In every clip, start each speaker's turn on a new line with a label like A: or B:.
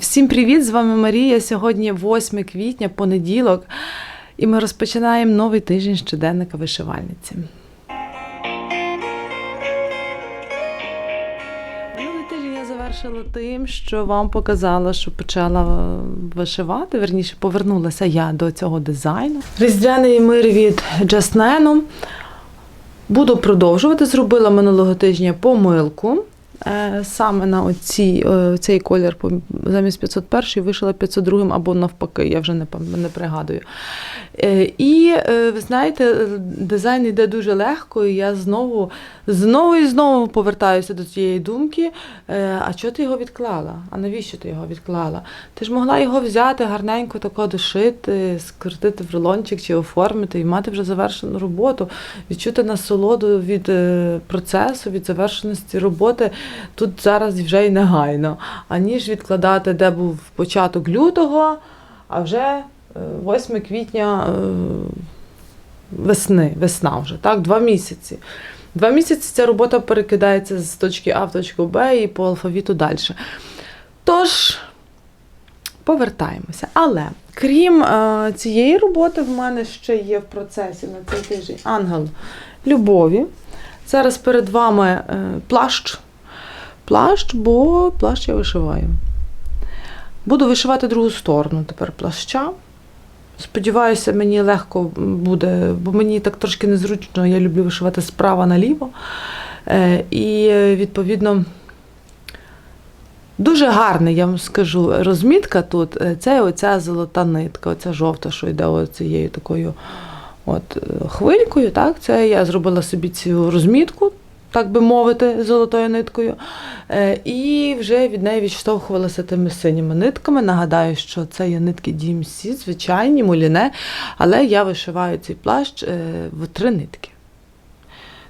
A: Всім привіт! З вами Марія. Сьогодні 8 квітня, понеділок, і ми розпочинаємо новий тиждень щоденника вишивальниці. Минулий тиждень я завершила тим, що вам показала, що почала е, вишивати. Верніше повернулася я до цього дизайну. Різдвяний мир від Джаснену. Буду продовжувати. Зробила минулого тижня помилку. Е, Саме на оці, е, цей колір замість 501 вишила 502 або навпаки, я вже не, не пригадую. Е, І ви знаєте, дизайн йде дуже легко, і я знову, знову і знову повертаюся до цієї думки. А чого ти його відклала? А навіщо ти його відклала? Ти ж могла його взяти, гарненько тако дошити, скрутити в рулончик чи оформити і мати вже завершену роботу, відчути насолоду від процесу, від завершеності роботи тут зараз вже й негайно, аніж відкладати, де був початок лютого, а вже е, 8 квітня е, весни, весна вже, так, два місяці. Два місяці ця робота перекидається з точки А в точку Б і по алфавіту далі. Тож, повертаємося. Але крім е, цієї роботи, в мене ще є в процесі на цей тиждень ангел любові. Зараз перед вами е, плащ. Плащ, бо плащ я вишиваю. Буду вишивати другу сторону тепер плаща. Сподіваюся, мені легко буде, бо мені так трошки незручно, я люблю вишивати справа наліво. Е, І відповідно. Дуже гарна, я вам скажу, розмітка тут. Е, Це оця золота нитка, оця жовта, що йде оцією такою от, е, хвилькою. Так? Це я зробила собі цю розмітку, так би мовити, золотою ниткою. Е, І вже від неї відштовхувалася тими синіми нитками. Нагадаю, що це є нитки DMC, звичайні, муліне, але я вишиваю цей плащ е, в три нитки.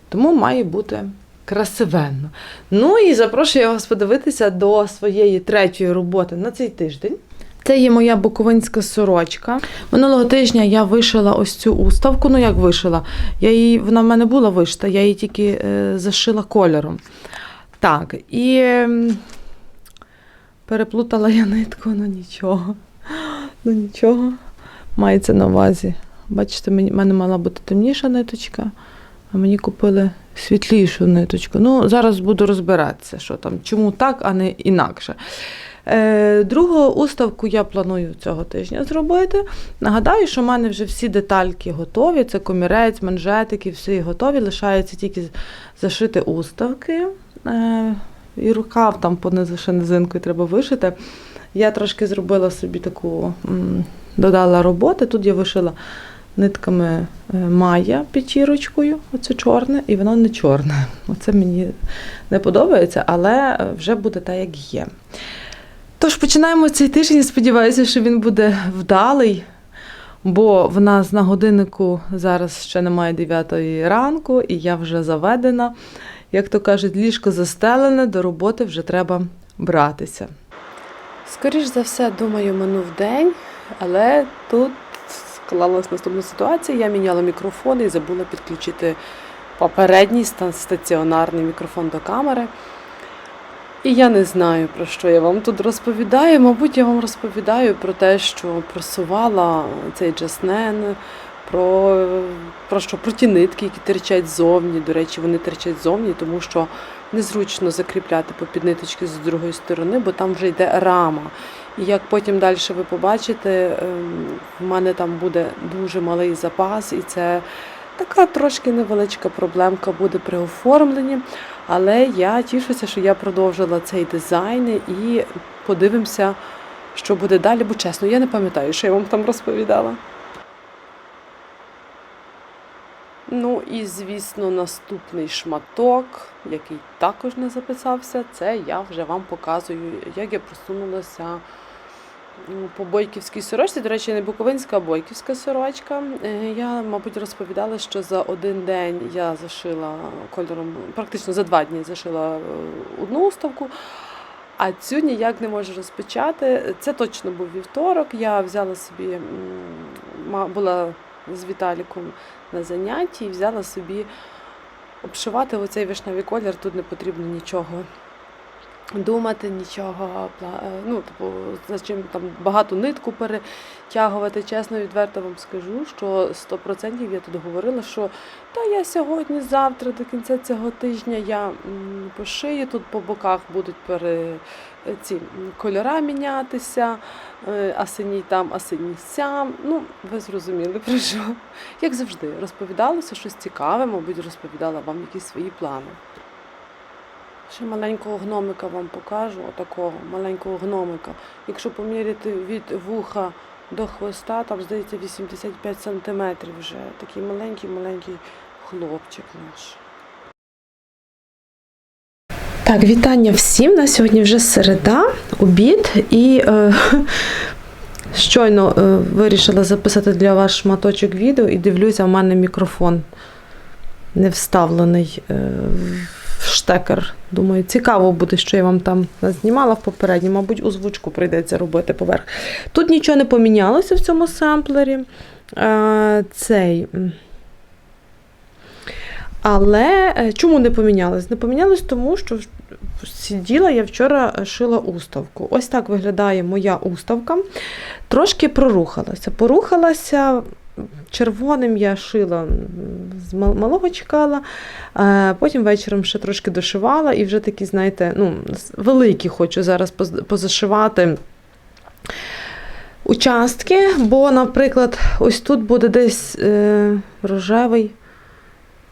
A: Тому має бути красивенно. Ну і запрошую вас подивитися до своєї третьої роботи на цей тиждень. Це є моя буковинська сорочка. Минулого тижня я вишила ось цю уставку. Ну як вишила? Я її, вона в мене була вишита, я її тільки е, зашила кольором. Так, і ем, переплутала я нитку, ну нічого. Ну нічого. Мається на увазі. Бачите, в мене мала бути темніша ниточка, а мені купили світлішу ниточку. Ну, зараз буду розбиратися, що там, чому так, а не інакше. Е, другу уставку я планую цього тижня зробити. Нагадаю, що в мене вже всі детальки готові. Це комірець, манжетики, всі готові. Лишається тільки зашити уставки. Е, і рукав там понизу ще низинкою треба вишити. Я трошки зробила собі таку, додала роботи. Тут я вишила нитками е, Майя печірочкою, оце чорне, і воно не чорне. Оце мені не подобається, але вже буде так, як є. Тож починаємо цей тиждень. Сподіваюся, що він буде вдалий, бо в нас на годиннику зараз ще немає 9 ранку, і я вже заведена. Як то кажуть, ліжко застелене, до роботи вже треба братися. Скоріш за все, думаю, минув день, але тут склалась наступна ситуація. Я міняла мікрофон і забула підключити попередній стаціонарний мікрофон до камери. І я не знаю, про що я вам тут розповідаю. Мабуть, я вам розповідаю про те, що просувала цей джаснен, про, про що про ті нитки, які терчать ззовні. До речі, вони терчать ззовні, тому що незручно закріпляти по підниточки з другої сторони, бо там вже йде рама. І як потім далі ви побачите, ем, в мене там буде дуже малий запас, і це така трошки невеличка проблемка буде при оформленні. Але я тішуся, що я продовжила цей дизайн і подивимося, що буде далі, бо чесно, я не пам'ятаю, що я вам там розповідала. Ну і, звісно, наступний шматок, який також не записався, це я вже вам показую, як я просунулася ну, по бойківській сорочці. До речі, не буковинська, а бойківська сорочка. Е, Я, мабуть, розповідала, що за один день я зашила кольором, практично за два дні зашила е, одну уставку. А цю ніяк не можу розпочати. Це точно був вівторок. Я взяла собі, була з Віталіком на занятті і взяла собі обшивати оцей вишневий колір. Тут не потрібно нічого думати нічого, е, ну, типу, за чим там багато нитку перетягувати. Чесно, відверто вам скажу, що 100% я тут говорила, що та я сьогодні, завтра, до кінця цього тижня я м, пошию, тут по боках будуть пере, е, ці кольора мінятися, е, а синій там, а синій сям. Ну, ви зрозуміли про що. Як завжди, розповідалося щось цікаве, мабуть, розповідала вам якісь свої плани. Ще маленького гномика вам покажу, отакого маленького гномика. Якщо поміряти від вуха до хвоста, там здається 85 сантиметрів вже. Такий маленький-маленький хлопчик наш. Так, вітання всім. На сьогодні вже середа, обід, і е, щойно е, вирішила записати для вас шматочок відео і дивлюся, в мене мікрофон не вставлений е, штекер. Думаю, цікаво буде, що я вам там знімала в попередній, мабуть, озвучку прийдеться робити поверх. Тут нічого не помінялося в цьому самплері. Е, цей. Але е, чому не помінялось? Не помінялось тому, що сиділа я вчора шила уставку. Ось так виглядає моя уставка. Трошки прорухалася. Порухалася червоним я шила з малого чекала, потім вечором ще трошки дошивала і вже такі, знаєте, ну, великі хочу зараз позашивати. Участки, бо, наприклад, ось тут буде десь е, рожевий.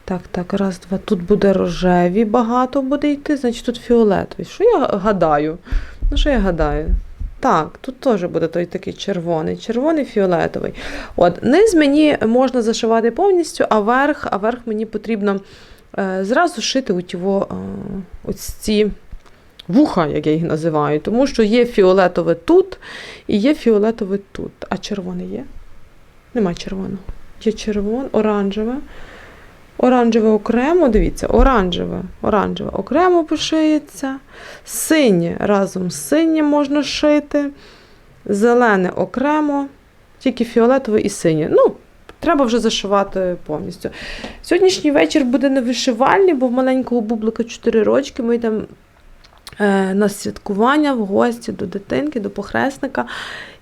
A: Так, так, раз, два. Тут буде рожеві, багато буде йти, значить тут фіолетовий. Що я гадаю? Ну, що я гадаю? Так, тут теж буде той такий червоний, червоний фіолетовий. От, низ мені можна зашивати повністю, а верх, а верх мені потрібно е, зразу шити у тіво, е, ось ці вуха, як я їх називаю, тому що є фіолетове тут і є фіолетове тут. А червоне є? Нема червоного. Є червоне, оранжеве. Оранжеве окремо, дивіться, оранжеве, оранжеве окремо пошиється. Синє разом з синім можна шити. Зелене окремо, тільки фіолетове і синє. Ну, треба вже зашивати повністю. Сьогоднішній вечір буде не вишивальний, бо в маленького бублика 4 рочки. Ми йдемо е, на святкування в гості до дитинки, до похресника.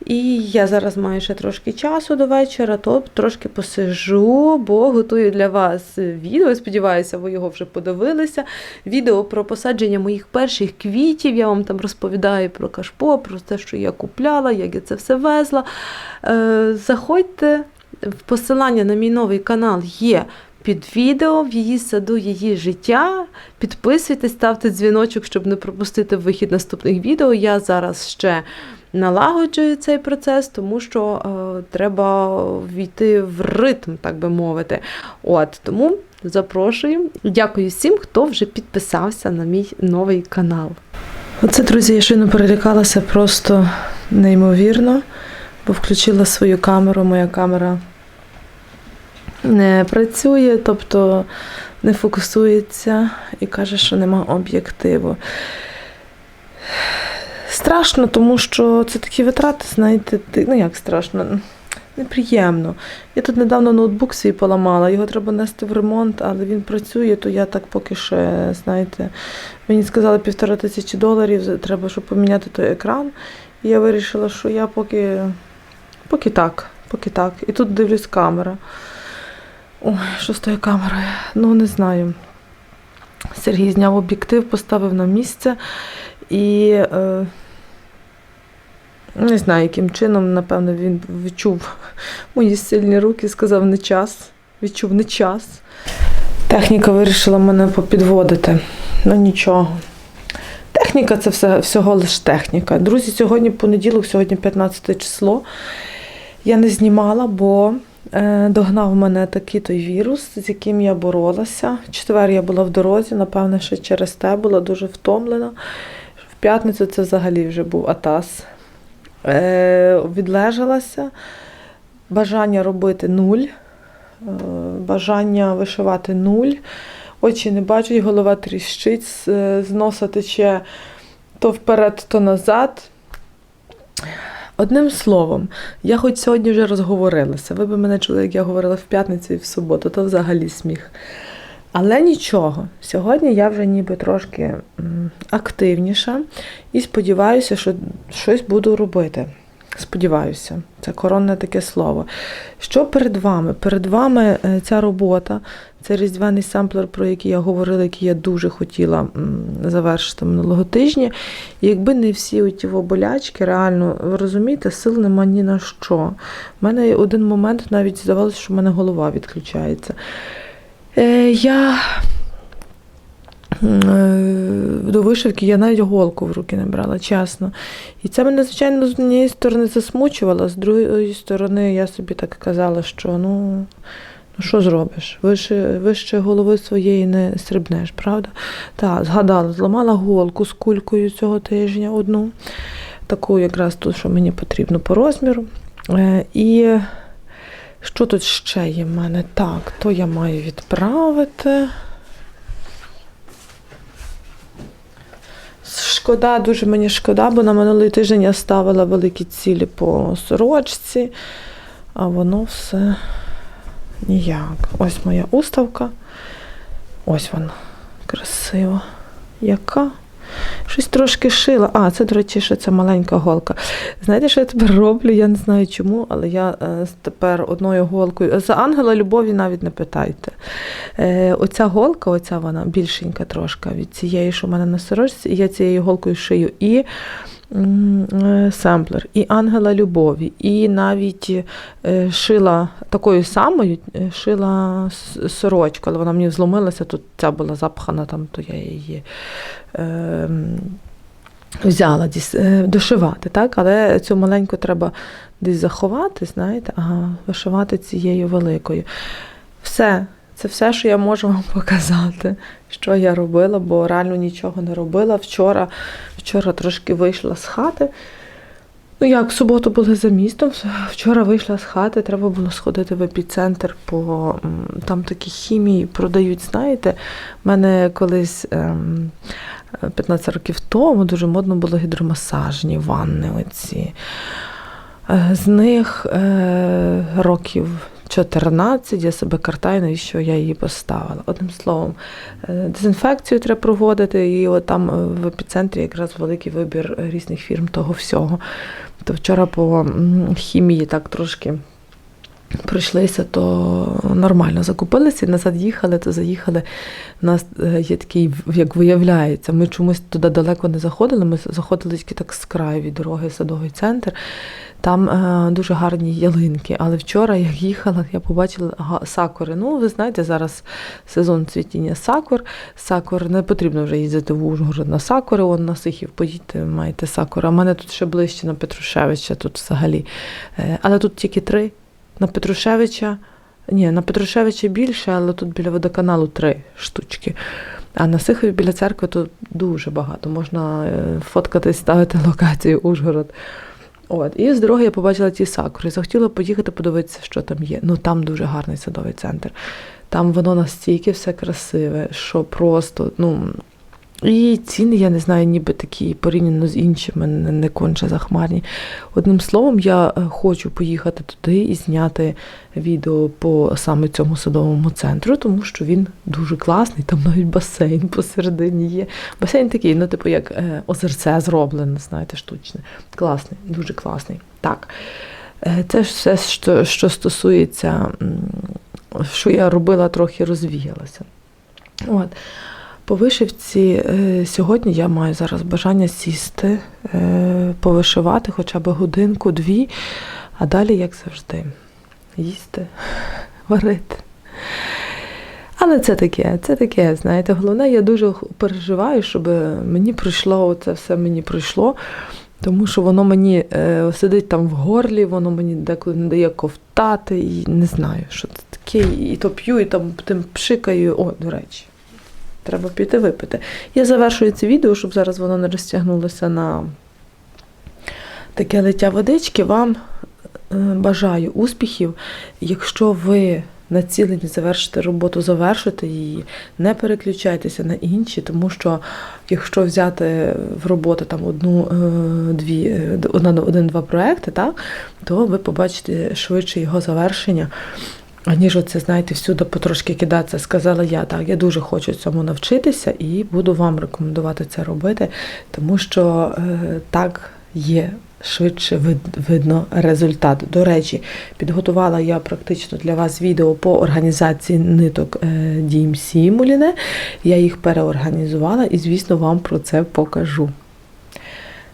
A: І я зараз маю ще трошки часу до вечора, то трошки посижу, бо готую для вас відео. Сподіваюся, ви його вже подивилися. Відео про посадження моїх перших квітів. Я вам там розповідаю про кашпо, про те, що я купляла, як я це все везла. Е, заходьте, посилання на мій новий канал є. Під відео в її саду, її життя. Підписуйтесь, ставте дзвіночок, щоб не пропустити вихід наступних відео. Я зараз ще налагоджую цей процес, тому що е, треба війти в ритм, так би мовити. От тому запрошую. Дякую всім, хто вже підписався на мій новий канал. Оце, друзі, я щойно перелякалася просто неймовірно, бо включила свою камеру. Моя камера не працює, тобто не фокусується і каже, що нема об'єктиву. Страшно, тому що це такі витрати, знаєте, ну як страшно, неприємно. Я тут недавно ноутбук свій поламала, його треба нести в ремонт, але він працює, то я так поки ще, знаєте, мені сказали півтора тисячі доларів, треба, щоб поміняти той екран. І я вирішила, що я поки, поки так, поки так. І тут дивлюсь камера. З тою камерою? Ну, не знаю. Сергій зняв об'єктив, поставив на місце і е, не знаю, яким чином, напевно, він відчув мої сильні руки, сказав не час. Відчув не час. Техніка вирішила мене попідводити. Ну нічого. Техніка це все, всього лише техніка. Друзі, сьогодні понеділок, сьогодні 15 число. Я не знімала, бо догнав мене такий той вірус, з яким я боролася. В четвер я була в дорозі, напевне, ще через те була дуже втомлена. В п'ятницю це взагалі вже був атас. Е, відлежалася. Бажання робити нуль, е, бажання вишивати нуль. Очі не бачать, голова тріщить, з, з носа тече то вперед, то назад. Одним словом, я хоч сьогодні вже розговорилася. Ви б мене чули, як я говорила в п'ятницю і в суботу, то взагалі сміх. Але нічого, сьогодні я вже ніби трошки активніша і сподіваюся, що щось буду робити. Сподіваюся, це коронне таке слово. Що перед вами? Перед вами е, ця робота, це різдвяний семплер, про який я говорила, який я дуже хотіла завершити минулого тижня. Якби не всі оті болячки, реально, ви розумієте, сил нема ні на що. У мене один момент навіть здавалося, що в мене голова відключається. Е, я до вишивки я навіть голку в руки не брала, чесно. І це мене, звичайно, з однієї сторони засмучувало, з другої сторони, я собі так казала, що ну, ну що зробиш? Вище, вище голови своєї не стрибнеш, правда? Так, згадала, зламала голку з кулькою цього тижня одну, таку якраз ту, що мені потрібно по розміру. Е, І що тут ще є в мене? Так, то я маю відправити. Шкода, дуже мені шкода, бо на минулий тиждень я ставила великі цілі по сорочці, а воно все ніяк. Ось моя уставка. Ось вона. Красива. Яка? Щось трошки шила. А, це, до речі, що це маленька голка. Знаєте, що я тепер роблю? Я не знаю чому, але я е, тепер одною голкою. За ангела любові навіть не питайте. Е, оця голка, оця вона більшенька трошка від цієї, що в мене на сорочці, я цією голкою шию і семплер, і ангела любові, і навіть е, шила такою самою, е, шила сорочку, але вона мені зломилася, тут ця була запхана, там, то я її. Е, Взяла десь, е, дошивати, так? але цю маленьку треба десь заховати, знаєте, ага, вишивати цією великою. Все, це все, що я можу вам показати, що я робила, бо реально нічого не робила. Вчора, вчора трошки вийшла з хати. Ну як, в суботу були за містом, вчора вийшла з хати, треба було сходити в епіцентр, м, там такі хімії продають, знаєте. У мене колись ем, 15 років тому дуже модно було гідромасажні ванни оці. Е, З них е, років 14 я себе картаю, навіщо я її поставила. Одним словом, е, дезінфекцію треба проводити, і от там е, в епіцентрі якраз великий вибір різних фірм того всього. То вчора по хімії так трошки пройшлися, то нормально закупилися і назад їхали, то заїхали. У нас е, є такий, як виявляється, ми чомусь туди далеко не заходили, ми заходили тільки так з краю від дороги, садовий центр. Там е, дуже гарні ялинки. Але вчора, як їхала, я побачила сакури. Ну, ви знаєте, зараз сезон цвітіння сакур. Сакур не потрібно вже їздити в Ужгород на сакури, он на Сихів поїдьте, маєте сакури. А в мене тут ще ближче на Петрушевича, тут взагалі. Е, але тут тільки три. На Петрушевича, ні, на Петрушевича більше, але тут біля водоканалу три штучки. А на Сихові біля церкви тут дуже багато. Можна е, фоткатись, ставити локацію Ужгород. От. І з дороги я побачила ці сакури. Захотіла поїхати подивитися, що там є. Ну там дуже гарний садовий центр. Там воно настільки все красиве, що просто, ну. І ціни, я не знаю, ніби такі порівняно з іншими, не, конче захмарні. Одним словом, я е, хочу поїхати туди і зняти відео по саме цьому садовому центру, тому що він дуже класний, там навіть басейн посередині є. Басейн такий, ну, типу, як е, озерце зроблене, знаєте, штучне. Класний, дуже класний. Так. Е, Це все, що, що стосується, що я робила, трохи розвіялася. От. По вишивці е, сьогодні я маю зараз бажання сісти, е, повишивати хоча б годинку-дві, а далі, як завжди, їсти, варити. Але це таке, це таке, знаєте, головне, я дуже переживаю, щоб мені пройшло, це все мені пройшло, тому що воно мені е, сидить там в горлі, воно мені деколи не дає ковтати, і не знаю, що це таке, і то п'ю, і там тим пшикаю. О, до речі. Треба піти випити. Я завершую це відео, щоб зараз воно не розтягнулося на таке лиття водички. Вам е, бажаю успіхів. Якщо ви націлені завершити роботу, завершити її, не переключайтеся на інші, тому що якщо взяти в роботу там одну, е, е, один-два проекти, так, то ви побачите швидше його завершення. Аніж оце, знаєте, всюди потрошки кидатися, сказала я, так, я дуже хочу цьому навчитися і буду вам рекомендувати це робити, тому що е, так є швидше вид- видно результат. До речі, підготувала я практично для вас відео по організації ниток е, DMC Муліне. Я їх переорганізувала і, звісно, вам про це покажу.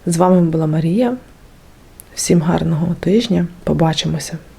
A: З вами була Марія. Всім гарного тижня. Побачимося!